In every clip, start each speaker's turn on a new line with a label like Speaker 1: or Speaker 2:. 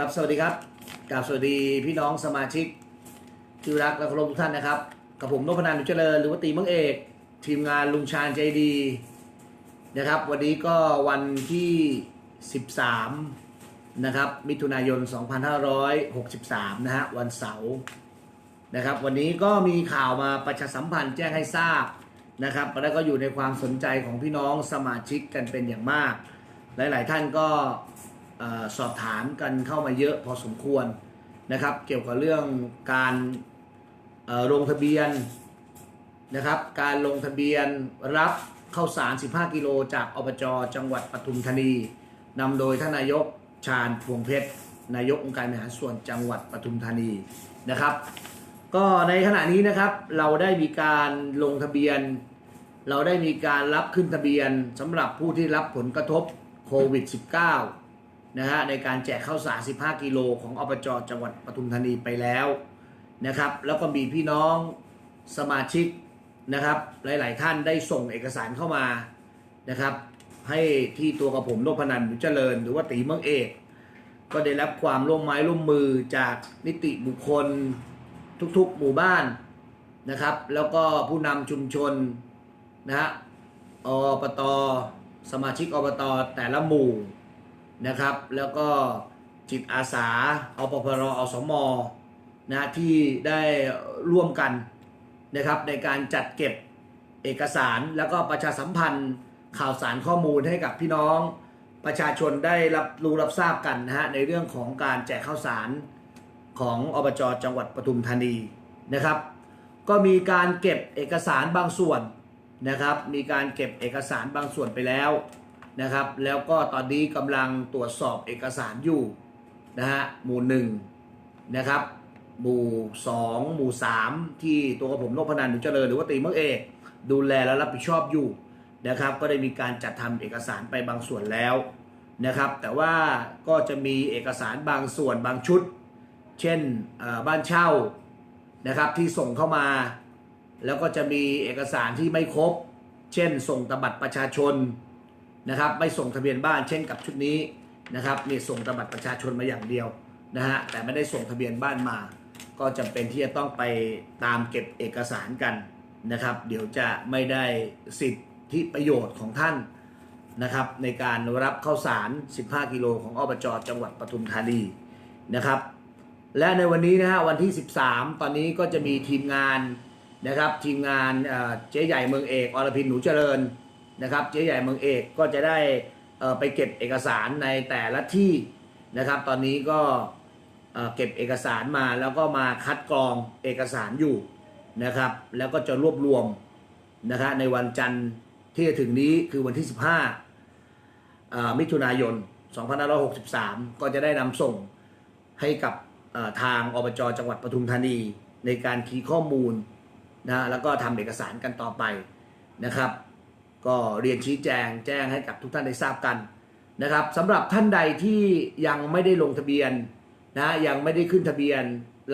Speaker 1: ครับสวัสดีครับกราบสวัสดีพี่น้องสมาชิกที่รักและเคารพทุกท่านนะครับกับผมนพนันท์อุจเจริญหรือว่าตีมังเอก ทีมงานลุงชาญใจดีนะครับ วันนี้ก็วันที่ 13 นะครับ มิถุนายน 2563 นะฮะวันเสาร์นะครับ วันนี้ก็มีข่าวมาประชาสัมพันธ์แจ้งให้ทราบนะครับ แล้วก็อยู่ในความสนใจของพี่น้องสมาชิกกันเป็นอย่างมาก หลาย ๆ ท่านก็ สอบถามกันเข้ามาเยอะพอสมควรนะครับ เกี่ยวกับเรื่องการลงทะเบียนนะครับ การลงทะเบียนรับเข้าสาร 15 กิโลจากอบจจังหวัดปทุมธานีนำโดยท่านนายกชาญพวงเพชรนายกองค์การบริหารส่วนจังหวัดปทุมธานีนะครับ ก็ในขณะนี้นะครับเราได้มีการลงทะเบียน เราได้มีการรับขึ้นทะเบียนสำหรับผู้ที่รับผลกระทบโควิด -19 นะฮะในการแจกข้าวสาร 15 กิโลของอบจจังหวัดปทุมธานีไปแล้วนะครับ แล้วก็มีพี่น้องสมาชิกนะครับหลาย ๆ ท่านได้ส่งเอกสารเข้ามานะครับ ให้ที่ตัวกับผมโนพนันท์บุญเจริญ หรือว่าตีเมืองเอก ก็ได้รับความร่วมไม้ร่วมมือจากนิติบุคคลทุก ๆ หมู่บ้านนะครับ แล้วก็ผู้นำชุมชนนะฮะอบต สมาชิกอบตแต่ละหมู่ นะครับ แล้วก็จิตอาสาอปพรอสมนะที่ได้ร่วมกันนะครับในการจัดเก็บเอกสารแล้วก็ประชาสัมพันธ์ข่าวสารข้อมูลให้กับพี่น้องประชาชนได้รับรู้รับทราบกันนะฮะในเรื่องของการแจกข้าวสารของอบจจังหวัดปทุมธานีนะครับ ก็มีการเก็บเอกสารบางส่วนนะครับ มีการเก็บเอกสารบางส่วนไปแล้ว นะครับ แล้วก็ตอนนี้กำลังตรวจสอบเอกสารอยู่นะฮะหมู่หนึ่งนะครับ หมู่สองหมู่สามที่ตัวผมนพนันท์หนุเจริญหรือว่าตีเมืองเอกดูแลและรับผิดชอบอยู่นะครับ ก็ได้มีการจัดทำเอกสารไปบางส่วนแล้วนะครับ แต่ว่าก็จะมีเอกสารบางส่วนบางชุด เช่นบ้านเช่านะครับที่ส่งเข้ามา แล้วก็จะมีเอกสารที่ไม่ครบ เช่น ส่งตบัตรประชาชน นะครับไม่ส่งทะเบียนบ้านเช่นกับชุดนี้นะครับนี่ส่งตบัตรประชาชนมาอย่างเดียวนะฮะแต่ไม่ได้ส่งทะเบียนบ้านมา ก็จำเป็นที่จะต้องไปตามเก็บเอกสารกันนะครับ เดี๋ยวจะไม่ได้สิทธิประโยชน์ของท่านนะครับ ในการรับเข้าสาร 15 กิโลของอบจจังหวัดปทุมธานีนะครับ และในวันนี้นะฮะวันที่ 13 ตอนนี้ก็จะมีทีมงานนะครับ ทีมงานเอ่อเจ๊ใหญ่เมืองเอกอรพินหนูเจริญ นะครับเจ๊ใหญ่เมืองเอกก็จะได้ไปเก็บเอกสารในแต่ละที่นะครับ ตอนนี้ก็เก็บเอกสารมาแล้วก็มาคัดกรองเอกสารอยู่นะครับ แล้วก็จะรวบรวมนะครับในวันจันทร์ที่จะถึงนี้คือวันที่ 15อ่ามิถุนายน 2563 ก็จะได้นำส่งให้กับทางอบจจังหวัดปทุมธานีในการคีย์ข้อมูลนะแล้วก็ทำเอกสารกันต่อไปนะครับ ก็เรียนชี้แจงแจ้งให้กับทุกท่านได้ทราบกันนะครับสำหรับท่านใดที่ยังไม่ได้ลงทะเบียนนะยังไม่ได้ขึ้นทะเบียน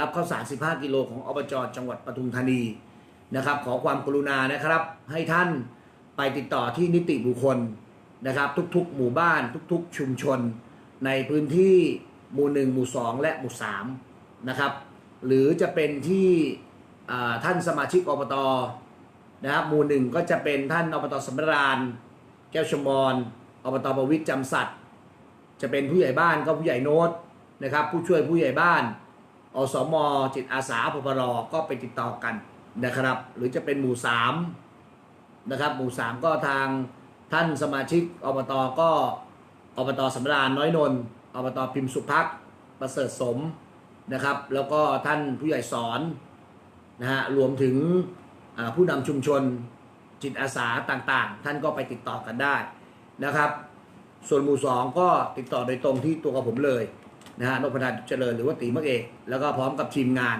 Speaker 1: รับข้าวสาร 15 กิโลของอบจจังหวัดปทุมธานีนะครับ ขอความกรุณานะครับ ให้ท่านไปติดต่อที่นิติบุคคลนะครับ ทุกๆ หมู่บ้าน ทุกๆ ชุมชน ในพื้นที่หมู่หนึ่งหมู่สองและหมู่สามนะครับ หรือจะเป็นที่ท่านสมาชิกอบต นะครับหมู่หนึ่งก็จะเป็นท่านอบตสำราญแก้วชมอนอบตประวิทย์จำสัตย์จะเป็นผู้ใหญ่บ้านก็ผู้ใหญ่โน้ตนะครับผู้ช่วยผู้ใหญ่บ้านอสมจิตอาสาพปรก็ไปติดต่อกันนะครับ หรือจะเป็นหมู่สามนะครับหมู่สามก็ทางท่านสมาชิกอบตก็อบตสำราญน้อยนนท์อบตพิมพ์สุพักประเสริฐสมนะครับ แล้วก็ท่านผู้ใหญ่สอนนะฮะรวมถึง ผู้นำชุมชนจิตอาสาต่างๆ ท่านก็ไปติดต่อกันได้นะครับ ส่วนหมู่สองก็ติดต่อโดยตรงที่ตัวกับผมเลยนะฮะนพดลเจริญหรือว่าตีเมืองเอกแล้วก็พร้อมกับทีมงาน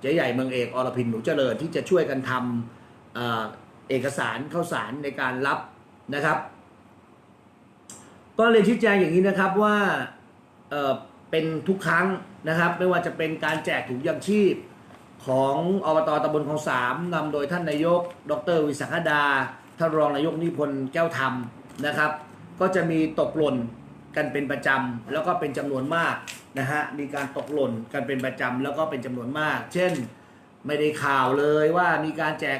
Speaker 1: เจ๊ใหญ่เมืองเอกอรพินหนูเจริญที่จะช่วยกันทำอเอกสารข้าวสารในการรับนะครับ ก็เลยชี้แจงอย่างนี้นะครับว่าเเป็นทุกครั้งนะครับ ไม่ว่าจะเป็นการแจกถุงยังชีพ ของอบตตำบลคลองสามนำโดยท่านนายก ดรวิสังคดา ท่านรองนายกนิพนธ์แก้วธรรมนะครับ ก็จะมีตกหล่นกันเป็นประจำแล้วก็เป็นจำนวนมากนะฮะมีการตกหล่นกันเป็นประจำแล้วก็เป็นจำนวนมาก เช่นไม่ได้ข่าวเลยว่ามีการแจก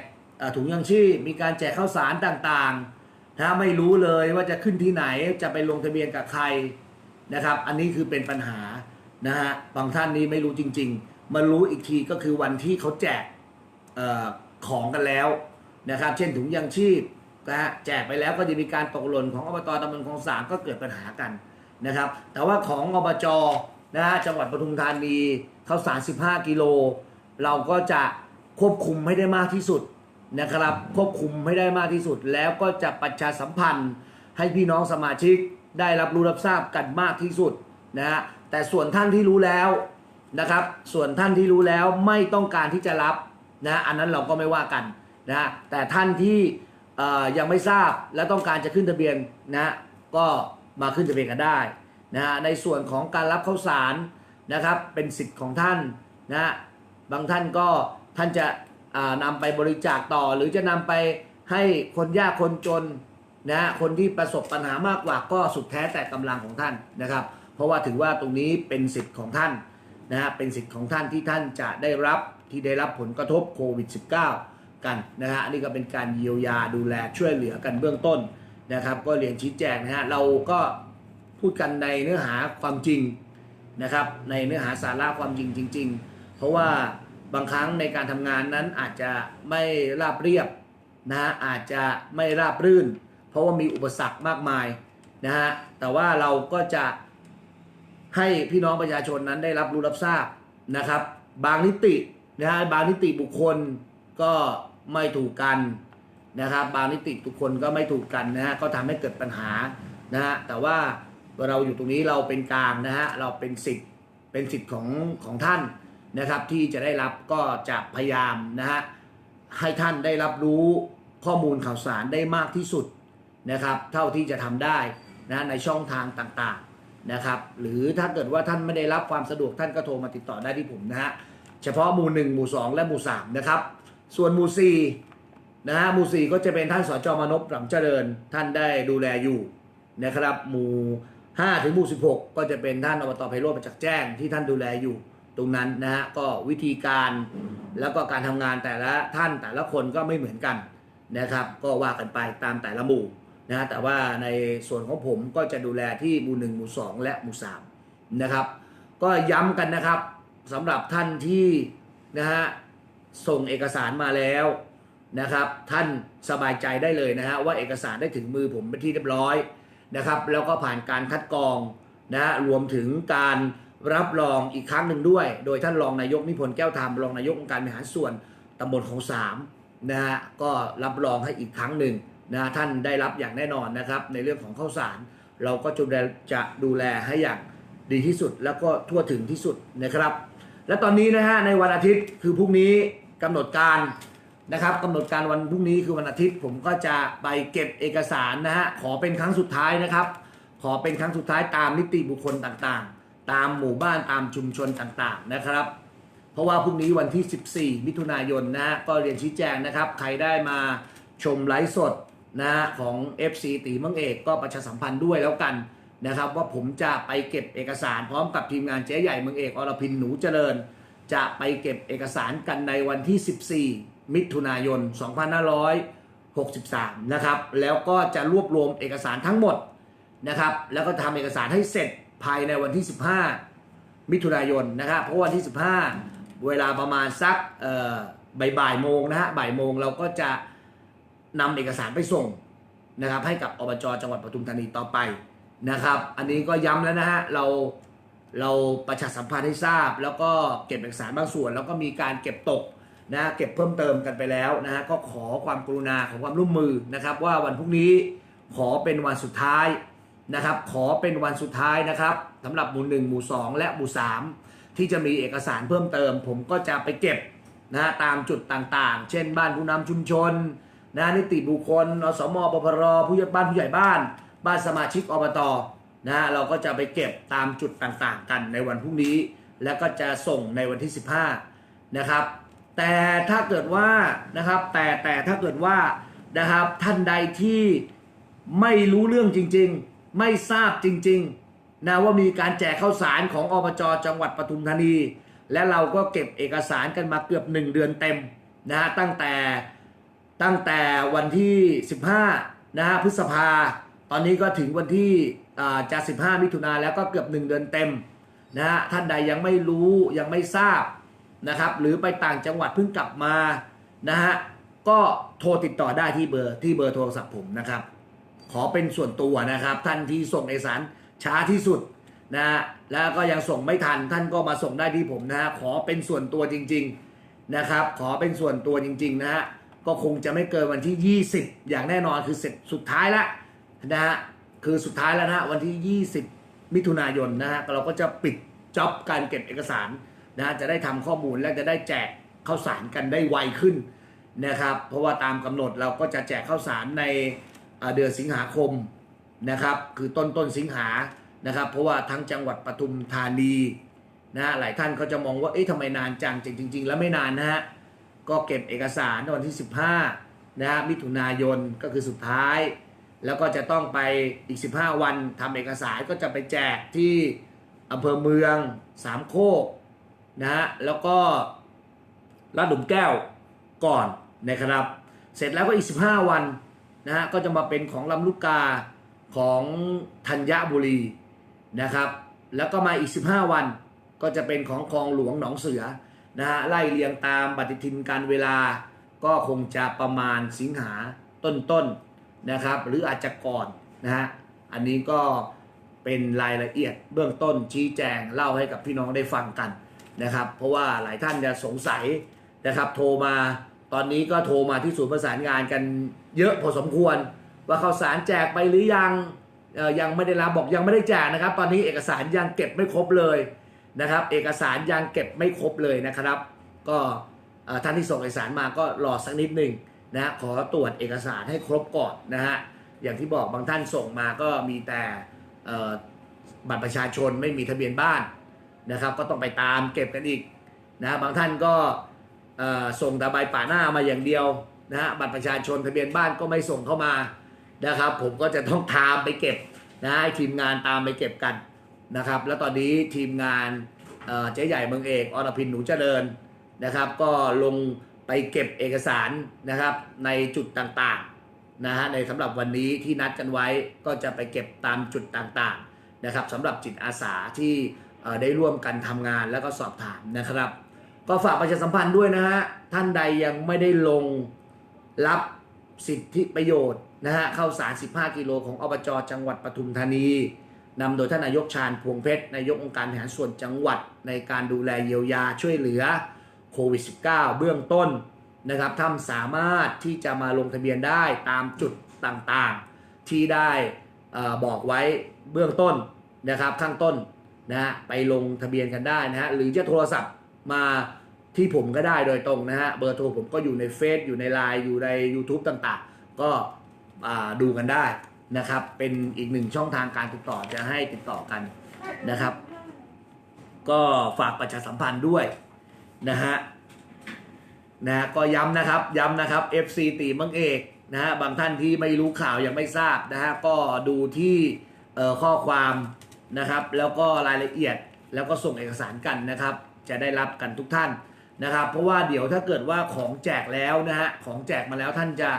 Speaker 1: ถุงยังชีพมีการแจกข้าวสารต่างๆนะไม่รู้เลยว่าจะขึ้นที่ไหนจะไปลงทะเบียนกับใครนะครับ อันนี้คือเป็นปัญหานะฮะบางท่านนี้ไม่รู้จริง ๆ มารู้อีกทีก็คือวันที่เขาแจกออของกันแล้วนะครับ เช่นถุงยังชีพนะฮะแจกไปแล้วก็จะมีการตกหล่นของอบตตำบลคลองสามก็เกิดปัญหากันนะครับ แต่ว่าของอบจนะฮะจังหวัดปทุมธานีเข้าวสาร15 กิโล เราก็จะควบคุมให้ได้มากที่สุดนะครับ ควบคุมให้ได้มากที่สุด แล้วก็จะประชาสัมพันธ์ให้พี่น้องสมาชิกได้รับรู้รับทราบกันมากที่สุดนะฮะแต่ส่วนท่านที่รู้แล้ว นะครับ ส่วนท่านที่รู้แล้วไม่ต้องการที่จะรับนะอันนั้นเราก็ไม่ว่ากันนะแต่ท่านที่ยังไม่ทราบและต้องการจะขึ้นทะเบียนนะก็มาขึ้นทะเบียนกันได้นะในส่วนของการรับข้าวสารนะครับเป็นสิทธิ์ของท่านนะบางท่านก็ท่านจะอ่านำไปบริจาคต่อ หรือจะนำไปให้คนยากคนจนนะฮะคนที่ประสบปัญหามากกว่าก็สุดแท้แต่กำลังของท่านนะครับ เพราะว่าถือว่าตรงนี้เป็นสิทธิ์ของท่าน นะฮะเป็นสิทธิ์ของท่านที่ท่านจะได้รับที่ได้รับผลกระทบโควิด -19 กันนะฮะนนี่ก็เป็นการเยียวยาดูแลช่วยเหลือกันเบื้องต้นนะครับ ก็เรียนชี้แจงนะฮะเราก็พูดกันในเนื้อหาความจริงนะครับ ในเนื้อหาสาระความจริงจริง ๆ เพราะว่าบางครั้งในการทำงานนั้นอาจจะไม่ราบเรียบนะฮะอาจจะไม่ราบรื่น เพราะว่ามีอุปสรรคมากมายนะฮะแต่ว่าเราก็จะ ให้พี่น้องประชาชนนั้นได้รับรู้รับทราบนะครับ บางนิตินะฮะบางนิติบุคคลก็ไม่ถูกกันนะครับ บางนิติบุคคลก็ไม่ถูกกันนะฮะก็ทำให้เกิดปัญหานะฮะแต่ว่าเราอยู่ตรงนี้เราเป็นกลางนะฮะเราเป็นสิทธิ์เป็นสิทธิ์ของของท่านนะครับ ที่จะได้รับก็จะพยายามนะฮะให้ท่านได้รับรู้ข้อมูลข่าวสารได้มากที่สุดนะครับ เท่าที่จะทำได้นะในช่องทางต่างๆ นะครับ หรือถ้าเกิดว่าท่านไม่ได้รับความสะดวกท่านก็โทรมาติดต่อได้ที่ผมนะฮะเฉพาะหมู่หนึ่งหมู่สองและหมู่สามนะครับ ส่วนหมู่สี่นะฮะหมู่สี่ก็จะเป็นท่านสจมนพหลังเจริญ ท่านได้ดูแลอยู่นะครับหมู่5ถึงหมู่16ก็จะเป็นท่านอบตไพโรจน์ประจักษ์แจ้งที่ท่านดูแลอยู่ตรงนั้นนะฮะก็วิธีการแล้วก็การทำงานแต่ละท่านแต่ละคนก็ไม่เหมือนกันนะครับ ก็ว่ากันไปตามแต่ละหมู่ นะแต่ว่าในส่วนของผมก็จะดูแลที่หมู่1หมู่2และหมู่3นะครับ ก็ย้ำกันนะครับสำหรับท่านที่นะฮะส่งเอกสารมาแล้วนะครับ ท่านสบายใจได้เลยนะฮะว่าเอกสารได้ถึงมือผมเป็นที่เรียบร้อยนะครับ แล้วก็ผ่านการคัดกรองนะฮะรวมถึงการรับรองอีกครั้งหนึ่งด้วย โดยท่านรองนายกนิพนธ์แก้วธรรมรองนายกองค์การบริหารส่วนตำบลของสามนะฮะก็รับรองให้อีกครั้งหนึ่ง นะท่านได้รับอย่างแน่นอนนะครับ ในเรื่องของข้าวสาร เราก็จะดูแลจะดูแลให้อย่างดีที่สุดแล้วก็ทั่วถึงที่สุดนะครับ และตอนนี้นะฮะในวันอาทิตย์คือพรุ่งนี้กำหนดการนะครับกำหนดการวันพรุ่งนี้คือวันอาทิตย์ ผมก็จะไปเก็บเอกสารนะฮะขอเป็นครั้งสุดท้ายนะครับ ขอเป็นครั้งสุดท้ายตามนิติบุคคลต่างๆ ตามหมู่บ้านตามชุมชนต่างๆนะครับ เพราะว่าพรุ่งนี้วันที่ 14 มิถุนายนนะฮะก็เรียนชี้แจงนะครับ ใครได้มาชมไลฟ์สด นะของ FC ตีเมืองเอกก็ประชาสัมพันธ์ด้วยแล้วกันนะครับ ว่าผมจะไปเก็บเอกสารพร้อมกับทีมงานเจ๊ใหญ่เมืองเอกอรพินหนูเจริญ จะไปเก็บเอกสารกันในวันที่ 14 มิถุนายน 2563 นะครับ แล้วก็จะรวบรวมเอกสารทั้งหมดนะครับ แล้วก็ทำเอกสารให้เสร็จภายในวันที่ 15 มิถุนายนนะครับเพราะวันที่ 15 เวลาประมาณสักบ่ายโมงนะฮะบ่ายโมงเราก็จะ นำเอกสารไปส่งนะครับให้กับอบจจังหวัดปทุมธานีต่อไปนะครับ อันนี้ก็ย้ำแล้วนะฮะเราเราประชาสัมพันธ์ให้ทราบ แล้วก็เก็บเอกสารบางส่วน แล้วก็มีการเก็บตกนะเก็บเพิ่มเติมกันไปแล้วนะฮะก็ขอความกรุณาของความร่วมมือนะครับ ว่าวันพรุ่งนี้ขอเป็นวันสุดท้ายนะครับ ขอเป็นวันสุดท้ายนะครับสำหรับหมู่หนึ่งหมู่สองและหมู่สามที่จะมีเอกสารเพิ่มเติม ผมก็จะไปเก็บนะฮะตามจุดต่างๆ เช่นบ้านผู้นำชุมชน นะนิติบุคคลอสมปปรผู้ใหญ่บ้านผู้ใหญ่บ้าน บ้านสมาชิกอบตนะฮะเราก็จะไปเก็บตามจุดต่างๆ กันในวันพรุ่งนี้ แล้วก็จะส่งในวันที่ 15 นะครับ แต่ถ้าเกิดว่านะครับแต่แต่ถ้าเกิดว่านะครับท่านใดที่ไม่รู้เรื่องจริงๆ ไม่ทราบจริงๆนะว่ามีการแจกข้าวสารของอบจจังหวัดปทุมธานี และเราก็เก็บเอกสารกันมาเกือบ 1 เดือนเต็มนะฮะตั้งแต่ ตั้งแต่วันที่ 15 นะฮะพฤษภา ตอนนี้ก็ถึงวันที่จะ 15 มิถุนาแล้วก็เกือบ 1 เดือนเต็มนะฮะท่านใดยังไม่รู้ยังไม่ทราบนะครับ หรือไปต่างจังหวัดเพิ่งกลับมานะฮะก็โทรติดต่อได้ที่เบอร์ที่เบอร์โทรศัพท์ผมนะครับ ขอเป็นส่วนตัวนะครับ ท่านที่ส่งเอกสารช้าที่สุดนะฮะแล้วก็ยังส่งไม่ทันท่านก็มาส่งได้ที่ผมนะฮะขอเป็นส่วนตัวจริง ๆนะครับ ขอเป็นส่วนตัวจริง ๆ นะฮะ ก็คงจะไม่เกินวันที่ 20 อย่างแน่นอนคือเสร็จสุดท้ายแล้วนะฮะคือสุดท้ายแล้วนะฮะวันที่ 20 มิถุนายนนะฮะเราก็จะปิดจ็อบการเก็บเอกสารนะะจะได้ทำข้อมูลและจะได้แจกข้าวสารกันได้ไวขึ้นนะครับ เพราะว่าตามกำหนดเราก็จะแจกข้าวสารในเดือนสิงหาคมนะครับ คือต้นต้นสิงหานะครับ เพราะว่าทั้งจังหวัดปทุมธานีนะฮะหลายท่านก็จะมองว่าเอ๊ะทำไมนานจังจริง ๆ แล้วไม่นานนะฮะ ก็เก็บเอกสารวันที่ 15นะฮะมิถุนายนก็คือสุดท้าย แล้วก็จะต้องไปอีก 15 วันทำเอกสารก็จะไปแจกที่อำเภอเมืองสามโคกนะฮะแล้วก็ลาดหลุมแก้วก่อนนะครับ เสร็จแล้วก็อีก 15 วันนะฮะก็จะมาเป็นของลำลูกกาของธัญบุรีนะครับ แล้วก็มาอีก 15 วันก็จะเป็นของคลองหลวงหนองเสือ นะฮะไล่เรียงตามปฏิทินการเวลาก็คงจะประมาณสิงหาต้นๆนะครับ หรืออาจจะก่อนนะฮะอันนี้ก็เป็นรายละเอียดเบื้องต้นชี้แจงเล่าให้กับพี่น้องได้ฟังกันนะครับ เพราะว่าหลายท่านจะสงสัยนะครับ โทรมาตอนนี้ก็โทรมาที่ศูนย์ประสานงานกันเยอะพอสมควร ว่าข่าวสารแจกไปหรือยังเออยังไม่ได้รับบอกยังไม่ได้แจกนะครับ ตอนนี้เอกสารยังเก็บไม่ครบเลย นะครับ เอกสารยังเก็บไม่ครบเลยนะครับ ก็ท่านที่ส่งเอกสารมาก็รอสักนิดหนึ่งนะขอตรวจเอกสารให้ครบก่อนนะฮะอย่างที่บอกบางท่านส่งมาก็มีแต่บัตรประชาชนไม่มีทะเบียนบ้านนะครับ ก็ต้องไปตามเก็บกันอีกนะฮะบางท่านก็เอ่อส่งแต่ใบป่าหน้ามาอย่างเดียวนะฮะบัตรประชาชนทะเบียนบ้านก็ไม่ส่งเข้ามานะครับ ผมก็จะต้องตามไปเก็บนะให้ทีมงานตามไปเก็บกัน นะครับ แล้วตอนนี้ทีมงานเจ๊ใหญ่เมืองเอกอรพินหนูเจริญนะครับ ก็ลงไปเก็บเอกสารนะครับในจุดต่างๆนะฮะในสำหรับวันนี้ที่นัดกันไว้ก็จะไปเก็บตามจุดต่างๆนะครับสำหรับจิตอาสาที่ได้ร่วมกันทำงานแล้วก็สอบถามนะครับ ก็ฝากประชาสัมพันธ์ด้วยนะฮะท่านใดยังไม่ได้ลงรับสิทธิประโยชน์นะฮะเข้าสาร 15 กิโลของอบจจังหวัดปทุมธานี นำโดยท่านนายกชาญพวงเพชรนายกองค์การบริหารส่วนจังหวัดในการดูแลเยียวยาช่วยเหลือโควิด -19 เบื้องต้นนะครับท่านสามารถที่จะมาลงทะเบียนได้ตามจุดต่างๆ ที่ได้อบอกไว้เบื้องต้นนะครับข้างต้นนะฮะไปลงทะเบียนกันได้นะฮะหรือจะโทรศัพท์มาที่ผมก็ได้โดยตรงนะฮะเบอร์โทรผมก็อยู่ในเฟซอยู่ในไลน์อยู่ใน YouTube ต่างๆ ก็ดูกันได้ นะครับ เป็นอีกหนึ่งช่องทางการติดต่อจะให้ติดต่อกันนะครับ ก็ฝากประชาสัมพันธ์ด้วยนะฮะนะฮะก็ย้ำนะครับย้ำนะครับ FC ตีมังเอกนะฮะบางท่านที่ไม่รู้ข่าวยังไม่ทราบนะฮะก็ดูที่ข้อความนะครับ แล้วก็รายละเอียดแล้วก็ส่งเอกสารกันนะครับ จะได้รับกันทุกท่านนะครับ เพราะว่าเดี๋ยวถ้าเกิดว่าของแจกแล้วนะฮะของแจกมาแล้วท่านจะ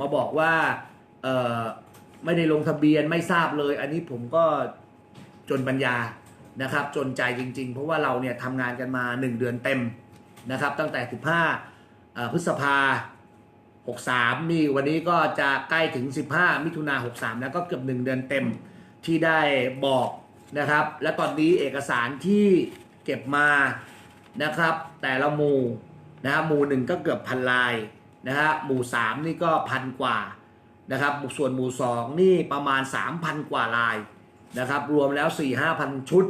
Speaker 1: มาบอกว่าเอ่อ ไม่ได้ลงทะเบียนไม่ทราบเลย อันนี้ผมก็จนปัญญานะครับ จนใจจริง ๆ เพราะว่าเราเนี่ยทำงานกันมา 1 เดือนเต็มนะครับ ตั้งแต่ 15พฤษภา63 นี่วันนี้ก็จะใกล้ถึง 15 มิถุนา63 แล้วก็เกือบ 1 เดือนเต็มที่ได้บอกนะครับ และตอนนี้เอกสารที่เก็บมานะครับ แต่ละหมู่นะฮะหมู่หนึ่งก็เกือบพันลายนะฮะหมู่ 3 นี่ก็พันกว่า นะครับส่วนหมู่ 2 นี่ประมาณ 3,000 กว่าลายนะครับรวมแล้ว 4 5 0 0 0 ชุด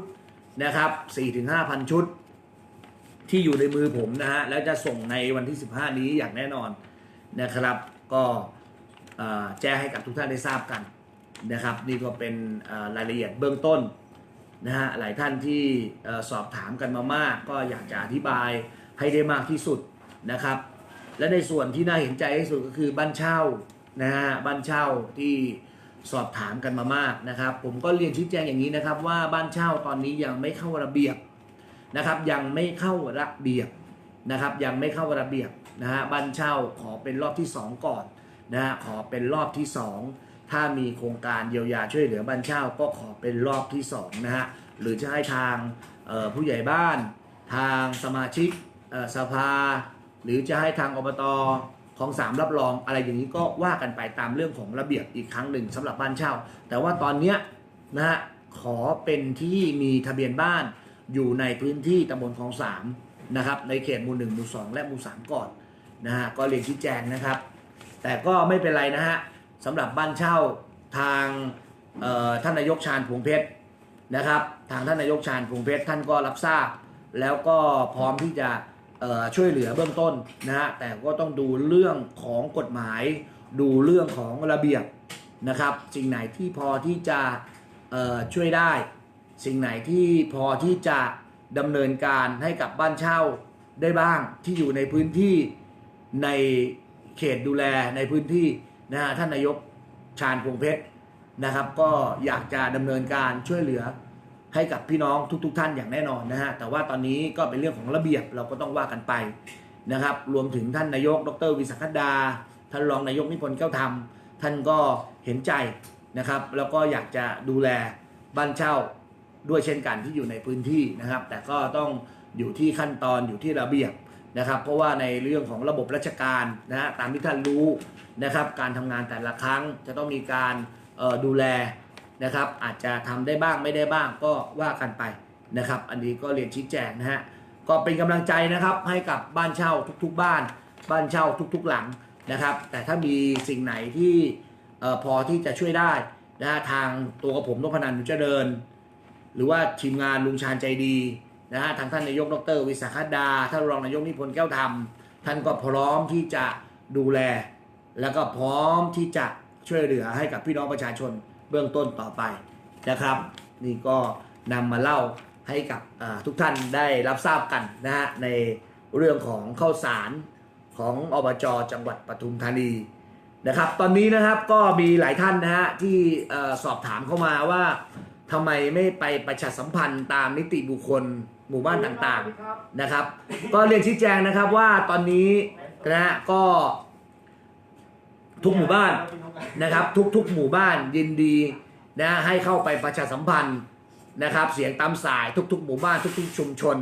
Speaker 1: นะครับ4ถึง5,000 ชุด ที่อยู่ในมือผมนะฮะแล้วจะส่งในวันที่ 15 นี้อย่างแน่นอนนะครับ ก็แจ้งให้กับทุกท่านได้ทราบกันนะครับ นี่ก็เป็นรายละเอียดเบื้องต้นนะฮะหลายท่านที่สอบถามกันมามาก ก็อยากจะอธิบายให้ได้มากที่สุดนะครับ และในส่วนที่น่าเห็นใจที่สุดก็คือบ้านเช่า นะฮะบ้านเช่าที่สอบถามกันมามากนะครับ ผมก็เรียนชี้แจงอย่างนี้นะครับ ว่าบ้านเช่าตอนนี้ยังไม่เข้าระเบียบนะครับ ยังไม่เข้าระเบียบนะครับ ยังไม่เข้าระเบียบนะฮะบ้านเช่าขอเป็นรอบที่ 2 ก่อนนะฮะขอเป็นรอบที่ 2 ถ้ามีโครงการเยียวยาช่วยเหลือบ้านเช่าก็ขอเป็นรอบที่2นะฮะหรือจะให้ทางผู้ใหญ่บ้าน ทางสมาชิกสภา หรือจะให้ทางอบต ของสามรับรองอะไรอย่างนี้ก็ว่ากันไปตามเรื่องของระเบียบอีกครั้งหนึ่งสำหรับบ้านเช่า แต่ว่าตอนเนี้ยนะฮะขอเป็นที่มีทะเบียนบ้านอยู่ในพื้นที่ตำบลคลองสามนะครับในเขตหมู่หนึ่งหมู่สองและหมู่สามก่อนนะฮะก็เรียนชี้แจงนะครับ แต่ก็ไม่เป็นไรนะฮะสำหรับบ้านเช่าทางท่านนายกชาญพวงเพชรนะครับ ทางท่านนายกชาญพวงเพชรท่านก็รับทราบ แล้วก็พร้อมที่จะ ช่วยเหลือเบื้องต้นนะฮะแต่ก็ต้องดูเรื่องของกฎหมาย ดูเรื่องของระเบียบนะครับสิ่งไหนที่พอที่จะช่วยได้ สิ่งไหนที่พอที่จะดำเนินการให้กับบ้านเช่าได้บ้างที่อยู่ในพื้นที่ในเขตดูแลในพื้นที่นะฮะท่านนายกชาญพวงเพชรนะครับ ก็อยากจะดำเนินการช่วยเหลือ ให้กับพี่น้องทุกๆทท่านอย่างแน่นอนนะฮะแต่ว่าตอนนี้ก็เป็นเรื่องของระเบียบเราก็ต้องว่ากันไปนะครับ รวมถึงท่านนายก ดรวิสัคดา ท่านรองนายกนิพนธ์แก้วธรรม ท่านก็เห็นใจนะครับ แล้วก็อยากจะดูแลบ้านเช่าด้วยเช่นกันที่อยู่ในพื้นที่นะครับ แต่ก็ต้องอยู่ที่ขั้นตอนอยู่ที่ระเบียบนะครับ เพราะว่าในเรื่องของระบบราชการนะฮะตามที่ท่านรู้นะครับ การทำงานแต่ละครั้งจะต้องมีการดูแล นะครับ อาจจะทำได้บ้างไม่ได้บ้างก็ว่ากันไปนะครับ อันนี้ก็เรียนชี้แจงนะฮะก็เป็นกำลังใจนะครับให้กับบ้านเช่าทุกๆบ้าน บ้านเช่าทุกๆหลังนะครับ แต่ถ้ามีสิ่งไหนที่พอที่จะช่วยได้นะฮะทางตัวกับผมนพนันท์นุจเจริญ หรือว่าทีมงานลุงชาญใจดีนะฮะทางท่านนายกดร วิสาขดาท่านรองนายกนิพนธ์แก้วธรรม ท่านก็พร้อมที่จะดูแล แล้วก็พร้อมที่จะช่วยเหลือให้กับพี่น้องประชาชน เบื้องต้นต่อไปนะครับ นี่ก็นำมาเล่าให้กับทุกท่านได้รับทราบกันนะฮะในเรื่องของข้าวสารของอบจจังหวัดปทุมธานีนะครับ ตอนนี้นะครับก็มีหลายท่านนะฮะที่สอบถามเข้ามาว่าทำไมไม่ไปประชาสัมพันธ์ตามนิติบุคคลหมู่บ้านต่างๆนะครับ ก็เรียนชี้แจงนะครับว่าตอนนี้นะฮะก็ ทุกหมู่บ้านนะครับ ทุกๆหมู่บ้านยินดีนะให้เข้าไปประชาสัมพันธ์นะครับ เสียงตามสายทุก ๆ หมู่บ้านทุก ๆ ชุมชน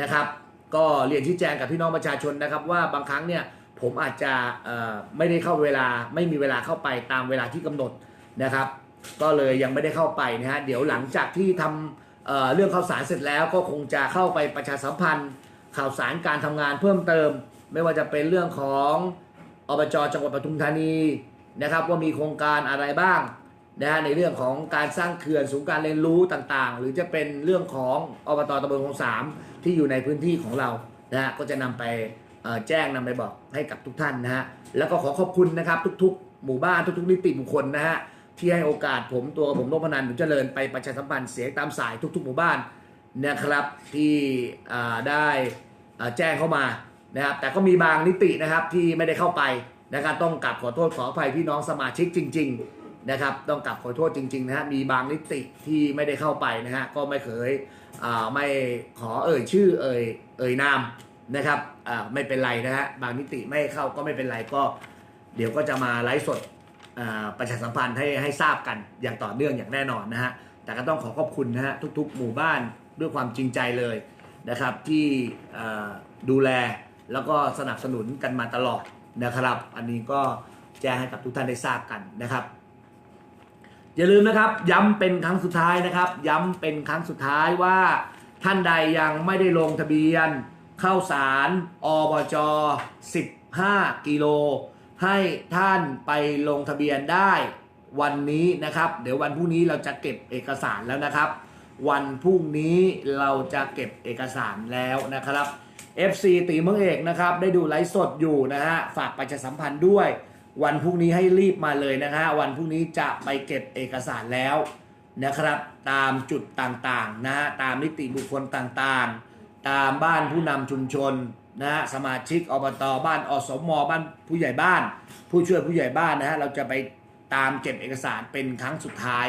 Speaker 1: นะครับ ก็เรียนชี้แจงกับพี่น้องประชาชนนะครับ ว่าบางครั้งเนี่ยผมอาจจะไม่ได้เข้าเวลาไม่มีเวลาเข้าไปตามเวลาที่กำหนดนะครับ ก็เลยยังไม่ได้เข้าไปนะฮะเดี๋ยวหลังจากที่ทำเเรื่องข่าวสารเสร็จแล้วก็คงจะเข้าไปประชาสัมพันธ์ ข่าวสารการทำงานเพิ่มเติม ไม่ว่าจะเป็นเรื่องของ อบจจังหวัดปทุมธานีนะครับ ว่ามีโครงการอะไรบ้างนะฮะในเรื่องของการสร้างเขื่อนศูนย์การเรียนรู้ต่างๆ หรือจะเป็นเรื่องของอบตตำบลคลองสามที่อยู่ในพื้นที่ของเรานะฮะก็จะนำไปแจ้งนำไปบอกให้กับทุกท่านนะฮะแล้วก็ขอขอบคุณนะครับทุกๆ หมู่บ้านทุกๆนิติบุคคลนะฮะที่ให้โอกาสผมตัวผมนพนันท์หนุเจริญไปประชาสัมพันธ์เสียงตามสายทุก ๆ หมู่บ้านนะครับที่ได้แจ้งเข้ามา นะครับแต่ก็มีบางนิตินะครับที่ไม่ได้เข้าไปนะครับต้องกลับขอโทษขออภัยพี่น้องสมาชิกจริง ๆนะครับ ต้องกลับขอโทษจริงๆนะฮะมีบางนิติที่ไม่ได้เข้าไปนะฮะก็ไม่เคยอ่าไม่ขอเอ่ยชื่อเอ่ยเอ่ยนามนะครับอ่าไม่เป็นไรนะฮะบางนิติไม่เข้าก็ไม่เป็นไรก็ เดี๋ยวก็จะมาไลฟ์สดอ่าประชาสัมพันธ์ให้ให้ทราบกันอย่างต่อเนื่องอย่างแน่นอนนะฮะแต่ก็ต้องขอขอบคุณนะฮะทุก ๆ หมู่บ้านด้วยความจริงใจเลยนะครับที่อ่าดูแล แล้วก็สนับสนุนกันมาตลอดนะครับ อันนี้ก็แจ้งให้กับทุกท่านได้ทราบกันนะครับ อย่าลืมนะครับย้ำเป็นครั้งสุดท้ายนะครับ ย้ำเป็นครั้งสุดท้ายว่าท่านใดยังไม่ได้ลงทะเบียน เข้าสารอบจ 15 กิโล ให้ท่านไปลงทะเบียนได้วันนี้นะครับ เดี๋ยววันพรุ่งนี้เราจะเก็บเอกสารแล้วนะครับ วันพรุ่งนี้เราจะเก็บเอกสารแล้วนะครับ FC ตีเมืองเอกนะครับ ได้ดูไลฟ์สดอยู่นะฮะ ฝากประชาสัมพันธ์ด้วย วันพรุ่งนี้ให้รีบมาเลยนะฮะ วันพรุ่งนี้จะไปเก็บเอกสารแล้วนะครับ ตามจุดต่างๆนะฮะ ตามนิติบุคคลต่างๆ ตามบ้านผู้นำชุมชนนะฮะ สมาชิกอบตบ้านอสมบ้านผู้ใหญ่บ้าน ผู้ช่วยผู้ใหญ่บ้านนะฮะ เราจะไปตามเก็บเอกสารเป็นครั้งสุดท้าย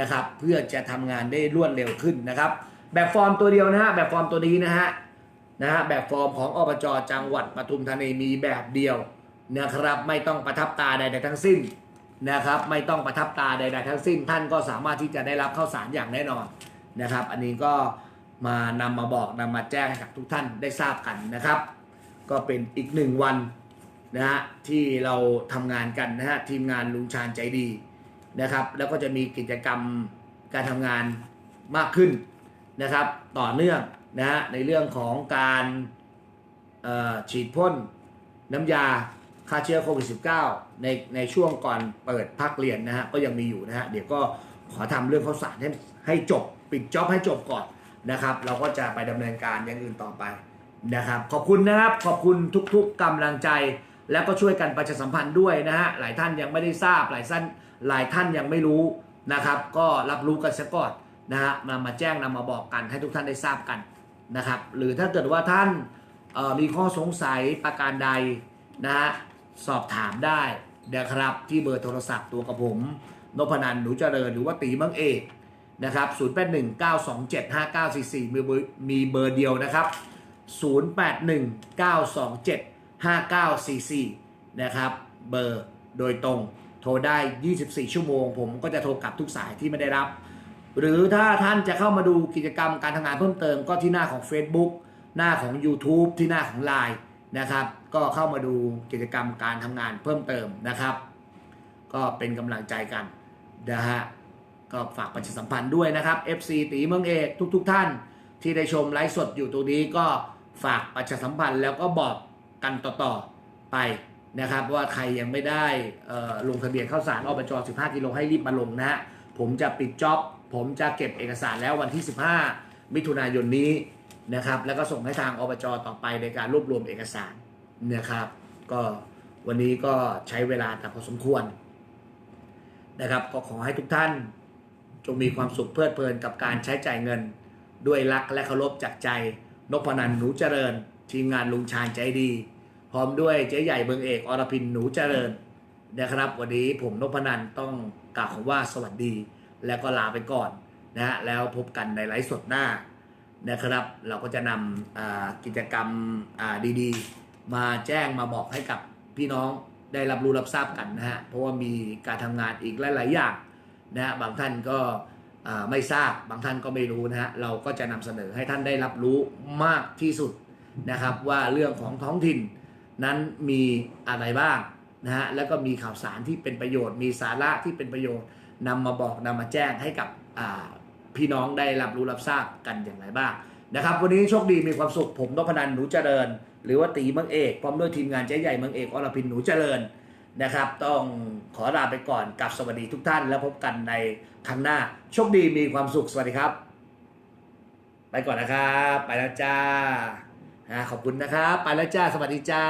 Speaker 1: นะครับ เพื่อจะทำงานได้รวดเร็วขึ้นนะครับ แบบฟอร์มตัวเดียวนะฮะ แบบฟอร์มตัวนี้นะฮะ นะฮะแบบฟอร์มของอบจจังหวัดปทุมธานีมีแบบเดียวนะครับ ไม่ต้องประทับตาใดๆทั้งสิ้นนะครับ ไม่ต้องประทับตาใดๆทั้งสิ้น ท่านก็สามารถที่จะได้รับข้าวสารอย่างแน่นอนนะครับ อันนี้ก็มานำมาบอกนำมาแจ้งให้กับทุกท่านได้ทราบกันนะครับ ก็เป็นอีกหนึ่งวันนะฮะที่เราทำงานกันนะฮะทีมงานลุงชาญใจดีนะครับ แล้วก็จะมีกิจกรรมการทำงานมากขึ้นนะครับ ต่อเนื่อง นะฮะในเรื่องของการฉีดพ่นน้ำยาฆ่าเชื้อโควิด -19 ในในช่วงก่อนเปิดภาคเรียนนะฮะก็ยังมีอยู่นะฮะเดี๋ยวก็ขอทำเรื่องข้าวสารให้ให้จบ ปิดจ็อบให้จบก่อนนะครับ เราก็จะไปดำเนินการอย่างอื่นต่อไปนะครับ ขอบคุณนะครับ ขอบคุณทุกๆกำลังใจ แล้วก็ช่วยกันประชาสัมพันธ์ด้วยนะฮะหลายท่านยังไม่ได้ทราบหลายท่านหลายท่านยังไม่รู้นะครับ ก็รับรู้กันซะก่อนนะฮะมามาแจ้งนำมาบอกกันให้ทุกท่านได้ทราบกัน นะครับ หรือถ้าเกิดว่าท่านมีข้อสงสัยประการใดนะฮะสอบถามได้นะครับที่เบอร์โทรศัพท์ตัวกับผมนพนันหนูเจริญหรือว่าตีเมืองเอกนะครับ0819275944 มีเบอร์มีเบอร์เดียวนะครับ 0819275944 นะครับเบอร์โดยตรงโทรได้ 24 ชั่วโมง ผมก็จะโทรกลับทุกสายที่ไม่ได้รับ หรือถ้าท่านจะเข้ามาดูกิจกรรมการทำงานเพิ่มเติมก็ที่หน้าของ Facebook หน้าของ YouTube ที่หน้าของ Line นะครับ ก็เข้ามาดูกิจกรรมการทำงานเพิ่มเติมนะครับ ก็เป็นกำลังใจกันนะฮะก็ฝากประชาสัมพันธ์ด้วยนะครับ FC ตีเมืองเอกทุกๆทท่าน ที่ได้ชมไลฟ์สดอยู่ตรงนี้ก็ฝากประชาสัมพันธ์แล้วก็บอกกันต่อๆไปนะครับ ว่าใครยังไม่ได้ลงทะเบียนเข้าสารอบจ 15 กิโลให้รีบมาลงนะฮะ ผมจะปิดจ็อบผมจะเก็บเอกสารแล้ววันที่ 15 มิถุนายนนี้นะครับ แล้วก็ส่งให้ทางอบจต่อไปในการรวบรวมเอกสารนะครับ ก็วันนี้ก็ใช้เวลาแต่พอสมควรนะครับ ก็ขอให้ทุกท่านจงมีความสุขเพลิดเพลินกับการใช้จ่ายเงิน ด้วยรักและเคารพจากใจนพนันหนูเจริญ ทีมงานลุงชาญใจดี พร้อมด้วยเจ๊ใหญ่เบืองเอกอรพินหนูเจริญนะครับ วันนี้ผมนพนันต้อง กล่าวคำว่าสวัสดี แล้วก็ลาไปก่อนนะฮะแล้วพบกันในไลฟ์สดหน้านะครับ เราก็จะนำกิจกรรมดีๆ มาแจ้งมาบอกให้กับพี่น้องได้รับรู้รับทราบกันนะฮะเพราะว่ามีการทำงานอีกหลายๆอย่างนะฮะบางท่านก็ไม่ทราบบางท่านก็ไม่รู้นะฮะเราก็จะนำเสนอให้ท่านได้รับรู้มากที่สุดนะครับว่าเรื่องของท้องถิ่นนั้นมีอะไรบ้าง นะฮะแล้วก็มีข่าวสารที่เป็นประโยชน์ มีสาระที่เป็นประโยชน์นำมาบอกนำมาแจ้งให้กับพี่น้องได้รับรู้รับทราบกันอย่างไรบ้างนะครับ วันนี้โชคดีมีความสุขผมนพนันหนูเจริญ หรือว่าตีเมืองเอกพร้อมด้วยทีมงานเจ๊ใหญ่เมืองเอกอรพินหนูเจริญนะครับ ต้องขอลาไปก่อนกับสวัสดีทุกท่าน แล้วพบกันในครั้งหน้าโชคดีมีความสุขสวัสดีครับ ไปก่อนนะครับ ไปแล้วจ้าอ่าขอบคุณนะครับ ไปแล้วจ้า สวัสดีจ้า